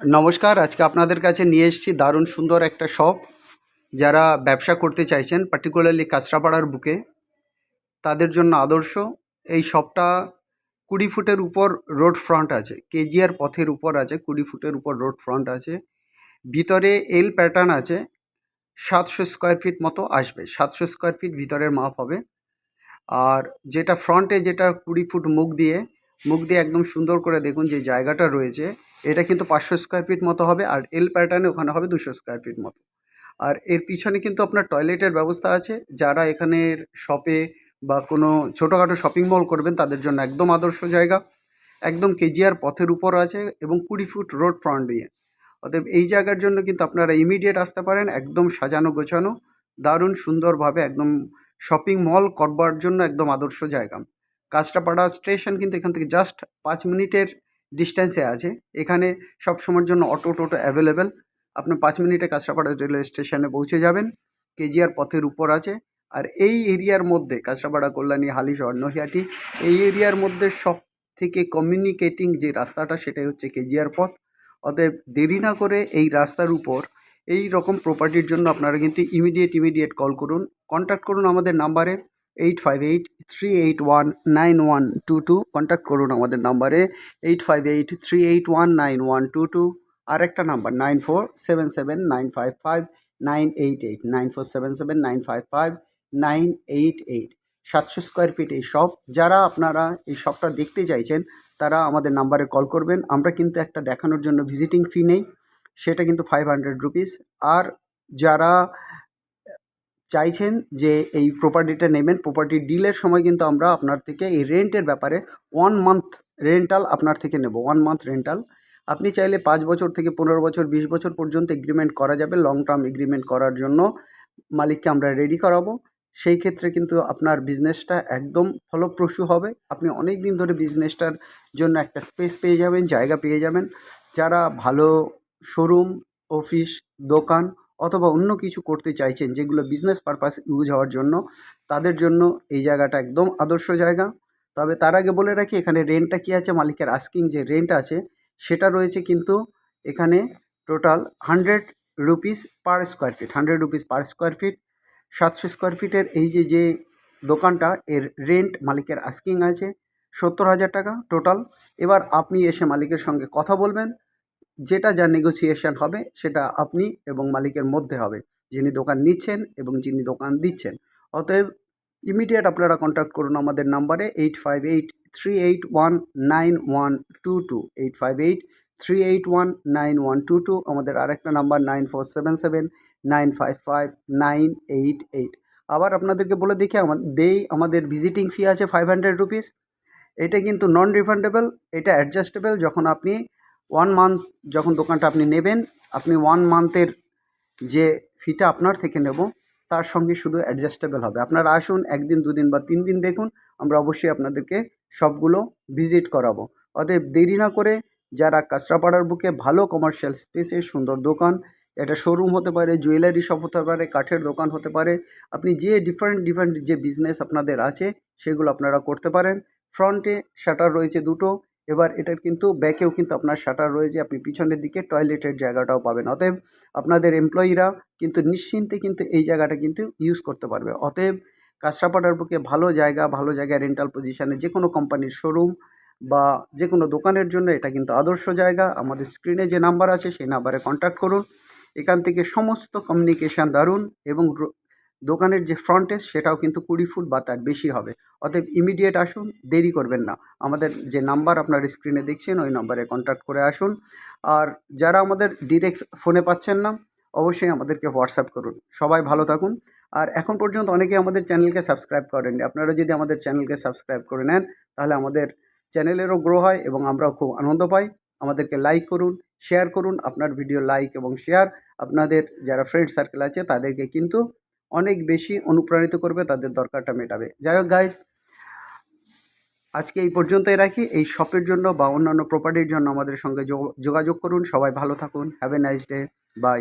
নমস্কার, আজকে আপনাদের কাছে নিয়ে এসেছি দারুণ সুন্দর একটা শপ যারা ব্যবসা করতে চাইছেন পার্টিকুলারলি কাঁচরাপাড়ার বুকে। তাদের জন্য আদর্শ, এই শপটা কুড়ি ফুটের উপর রোড ফ্রন্ট আছে, কেজিআর পথের উপর আছে, কুড়ি ফুটের উপর রোড ফ্রন্ট আছে। ভিতরে এল প্যাটার্ন আছে, সাতশো স্কোয়ার ফিট মতো আসবে, সাতশো স্কোয়ার ফিট ভিতরের মাপ হবে। আর যেটা ফ্রন্টে যেটা কুড়ি ফুট মুখ দিয়ে মুখ দিয়ে একদম সুন্দর করে দেখুন যে জায়গাটা রয়েছে এটা কিন্তু পাঁচশো স্কোয়ার ফিট মতো হবে আর এল প্যাটার্নে ওখানে হবে দুশো স্কোয়ার ফিট মতো। আর এর পিছনে কিন্তু আপনার টয়লেটের ব্যবস্থা আছে। যারা এখানের শপে বা কোনো ছোটোখাটো শপিং মল করবেন, তাদের জন্য একদম আদর্শ জায়গা। একদম কেজিআর পথের উপর আছে এবং কুড়ি ফুট রোড ফ্রন্ট দিয়ে। অতএব এই জায়গার জন্য কিন্তু আপনারা ইমিডিয়েট আসতে পারেন, একদম সাজানো গোছানো, দারুণ সুন্দরভাবে একদম শপিং মল করবার জন্য একদম আদর্শ জায়গা। কাঁচরাপাড়া স্টেশন কিন্তু এখান থেকে জাস্ট পাঁচ মিনিটের ডিস্ট্যান্সে আছে। এখানে সব সময়ের জন্য অটো টোটো অ্যাভেলেবেল আপনি পাঁচ মিনিটে কাঁচরাপাড়া রেলওয়ে স্টেশনে পৌঁছে যাবেন। কেজিআর পথের উপর আছে। আর এই এরিয়ার মধ্যে কাঁচরাপাড়া, কল্যাণী, হালিশহর নহিয়াটি এই এরিয়ার মধ্যে সব থেকে কমিউনিকেটিং যে রাস্তাটা, সেটাই হচ্ছে কেজিআর পথ। অতএব দেরি না করে এই রাস্তার উপর এই রকম প্রপার্টির জন্য আপনারা কিন্তু ইমিডিয়েট ইমিডিয়েট কল করুন। কন্ট্যাক্ট করুন আমাদের নাম্বারে eight five eight three eight one nine one two two contact করুন আমাদের নাম্বারে eight five eight three eight one nine one two two আর একটা number nine four seven seven nine five five nine eight eight nine four seven seven nine five five nine eight eight সাতশো square feet এই shop যারা আপনারা এই শপটা দেখতে চাইছেন, তারা আমাদের নাম্বারে কল করবেন। আমরা কিন্তু একটা দেখানোর জন্য ভিজিটিং ফি নেই, সেটা কিন্তু ফাইভ হান্ড্রেড রুপিস আর যারা চাইছেন যে এই প্রপার্টিটা নেবেন। প্রপার্টি ডিলের সময় কিন্তু আমরা আপনার থেকে এই রেন্টের ব্যাপারে ওয়ান মান্থ রেন্টাল আপনার থেকে নেব ওয়ান মান্থ রেন্টাল আপনি চাইলে পাঁচ বছর থেকে পনেরো বছর, বিশ বছর পর্যন্ত এগ্রিমেন্ট করা যাবে লং টার্ম এগ্রিমেন্ট করার জন্য মালিককে আমরা রেডি করাবো। সেই ক্ষেত্রে কিন্তু আপনার বিজনেসটা একদম ফলপ্রসূ হবে। আপনি অনেক দিন ধরে বিজনেসটার জন্য একটা স্পেস পেয়ে যাবেন, জায়গা পেয়ে যাবেন। যারা ভালো শোরুম অফিস দোকান অথবা অন্য কিছু করতে চাইছেন যেগুলো বিজনেস পারপাস ইউজ হওয়ার জন্য, তাদের জন্য এই জায়গাটা একদম আদর্শ জায়গা। তবে তার আগে বলে রাখি, এখানে রেন্টটা কী আছে? মালিকের আস্কিং যে রেন্ট আছে, সেটা রয়েছে কিন্তু এখানে total hundred rupees per square feet hundred rupees per square feet সাতশো স্কোয়ার ফিটের এই যে যে দোকানটা, এর রেন্ট মালিকের আস্কিং আছে, সত্তর হাজার টাকা টোটাল এবার আপনি এসে মালিকের সঙ্গে কথা বলবেন যেটা যা নেগোসিয়েশন হবে, সেটা আপনি এবং মালিকের মধ্যে হবে। যিনি দোকান নিচ্ছেন এবং যিনি দোকান দিচ্ছেন। অতএব ইমিডিয়েট আপনারা কন্ট্যাক্ট করুন আমাদের নাম্বারে eight five eight three eight one nine one two two eight five eight three eight one nine one two two আমাদের আরেকটা number nine four seven seven nine five five nine eight eight আবার আপনাদেরকে বলে দেখি আমাদের দেই আমাদের visiting ফি আছে ফাইভ হান্ড্রেড রুপিস এটা কিন্তু নন রিফান্ডেবল এটা অ্যাডজাস্টেবল যখন আপনি ওয়ান মান্থ যখন দোকানটা আপনি নেবেন, আপনি ওয়ান মান্থের যে ফিটা আপনার থেকে নেব, তার সঙ্গে শুধু অ্যাডজাস্টেবল হবে। আপনারা আসুন, একদিন, দুদিন বা তিন দিন দেখুন, আমরা অবশ্যই আপনাদেরকে সবগুলো ভিজিট করাবো। অতএব দেরি না করে যারা কাঁচরাপাড়ার বুকে ভালো কমার্শিয়াল স্পেসে সুন্দর দোকান, এটা শোরুম হতে পারে জুয়েলারি শপ হতে পারে, কাঠের দোকান হতে পারে, আপনি যে ডিফারেন্ট ডিফারেন্ট যে বিজনেস আপনাদের আছে, সেগুলো আপনারা করতে পারেন। ফ্রন্টে শাটার রয়েছে দুটো এবার এটার কিন্তু ব্যাকেও কিন্তু আপনার শাটার রয়েছে, আপনি পিছনের দিকে টয়লেটের জায়গাটাও পাবেন। অতএব আপনাদের এমপ্লয়িরা কিন্তু নিশ্চিন্তে কিন্তু এই জায়গাটা কিন্তু ইউজ করতে পারবে। অতএব কাঁচরাপাড়ার পক্ষে ভালো জায়গা, ভালো জায়গায় রেন্টাল পজিশানে যে কোনো কোম্পানির শোরুম বা যে কোনো দোকানের জন্য এটা কিন্তু আদর্শ জায়গা। আমাদের স্ক্রিনে যে নাম্বার আছে, সেই নাম্বারে কন্ট্যাক্ট করুন। এখান থেকে সমস্ত কমিউনিকেশান দারুণ এবং দোকানের যে ফ্রন্টেজ সেটাও কিন্তু কুড়ি ফুট বা তার বেশি হবে। অতএব ইমিডিয়েট আসুন, দেরি করবেন না। আমাদের যে নাম্বার আপনার স্ক্রিনে দেখছেন, ওই নাম্বারে কন্ট্যাক্ট করে আসুন। আর যারা আমাদের ডিরেক্ট ফোনে পাচ্ছেন না, অবশ্যই আমাদেরকে হোয়াটসঅ্যাপ করুন। সবাই ভালো থাকুন। আর এখন পর্যন্ত অনেকে আমাদের চ্যানেলকে সাবস্ক্রাইব করেননি। আপনারা যদি আমাদের চ্যানেলকে সাবস্ক্রাইব করে নেন, তাহলে আমাদের চ্যানেলেরও গ্রো হয় এবং আমরাও খুব আনন্দ পাই। আমাদেরকে লাইক করুন শেয়ার করুন, আপনার ভিডিও লাইক এবং শেয়ার আপনাদের যারা ফ্রেন্ড সার্কেল আছে, তাদেরকে কিন্তু অনেক বেশি অনুপ্রাণিত করবে, তাদের দরকারটা মেটাবে। যাই হোক গাইজ আজকে এই পর্যন্তই রাখি। এই শপের জন্য বা অন্যান্য প্রপার্টির জন্য আমাদের সঙ্গে যোগাযোগ করুন। সবাই ভালো থাকুন। Have a nice day bye